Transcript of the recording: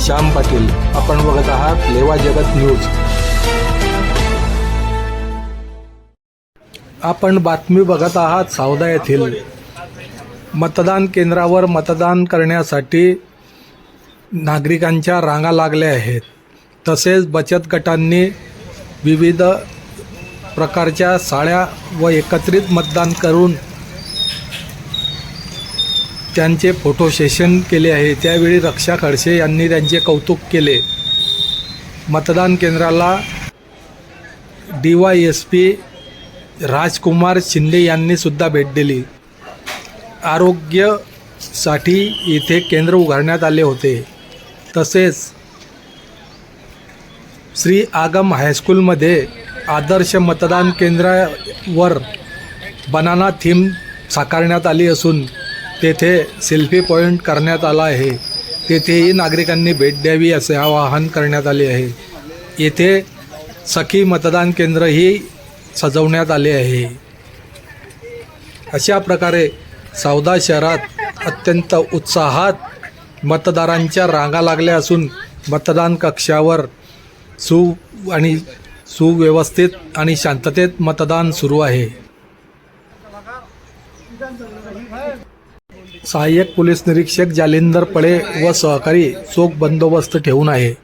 श्याम पाटील. आपण बघत आहात लेवा जगत न्यूज. आपण बातमी बघत आहात सावदा येथील. मतदान केंद्रावर मतदान करण्यासाठी नागरिकांच्या रांगा लागल्या आहेत. तसेच बचत गटांनी विविध प्रकारच्या साड्या व एकत्रित मतदान करून त्यांचे फोटो सेशन केले आहे. त्यावेळी रक्षा खडसे यांनी त्यांचे कौतुक केले. मतदान केंद्राला D Y S P Rajkumar Shinde यांनी सुद्धा भेट दिली. आरोग्यसाठी इथे केंद्र उभारण्यात आले होते. तसेच श्री आगम हायस्कूलमध्ये आदर्श मतदान केंद्रावर बनाना थीम साकारण्यात आली असून तेथे सेल्फी पॉईंट करण्यात आला आहे. तेथेही नागरिकांनी भेट द्यावी असे आवाहन करण्यात आले आहे. येथे सखी मतदान केंद्रही सजवण्यात आले आहे. अशा प्रकारे सावदा शहरात अत्यंत उत्साहात मतदारांच्या रांगा लागल्या असून मतदान कक्षावर सु आणि सुव्यवस्थित आणि शांततेत मतदान सुरू आहे. सहाय्यक पोलीस निरीक्षक जालिंदर पळे व सहकारी चोख बंदोबस्त ठेवून आहे.